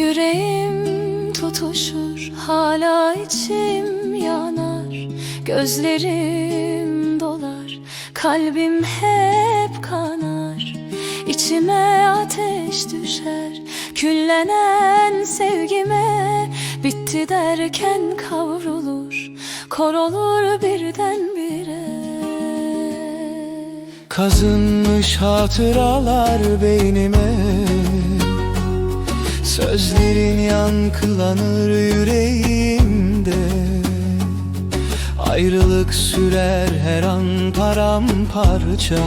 Yüreğim tutuşur hala içim yanar. Gözlerim dolar kalbim hep kanar. İçime ateş düşer küllenen sevgime. Bitti derken kavrulur kor olur birdenbire. Kazınmış hatıralar beynime Sözlerin yankılanır yüreğimde. Ayrılık sürer her an paramparça.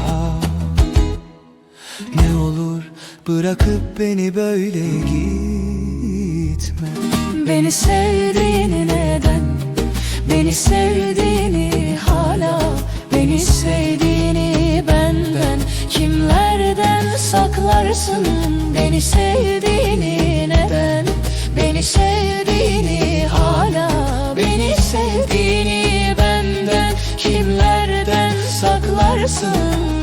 Ne olur bırakıp beni böyle gitme. Beni sevdiğini neden? Beni sevdiğini hala? Beni sevdiğini benden? Kimlerden saklarsın Beni sevdiğini Sevdiğini hala Beni sevdiğini benden Kimlerden saklarsın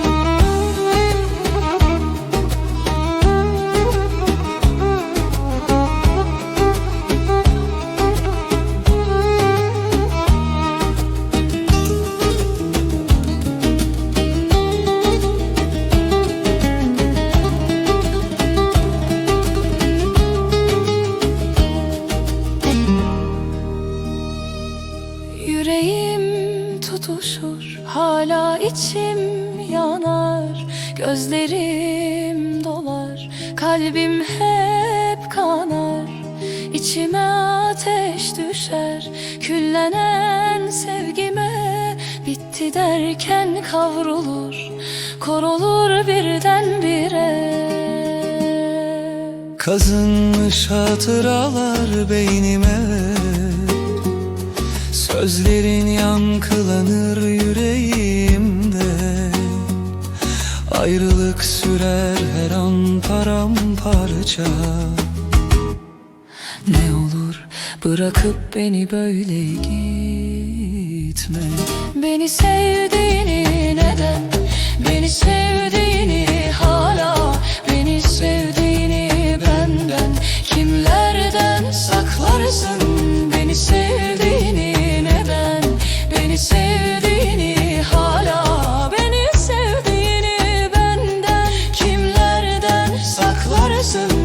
hala içim yanar Gözlerim dolar kalbim hep kanar. İçime ateş düşer küllenen sevgime Bitti derken kavrulur kor olur birdenbire. Kazınmış hatıralar beynime Sözlerin yankılanır yüreğimde Ayrılık sürer her an paramparça. Ne olur bırakıp beni böyle gitme. Beni sevdiğini neden? Beni sevdiğini hala? Beni sevdiğini benden? Kimlerden saklarsın Beni sevdiğini neden? Beni sevdiğini seven.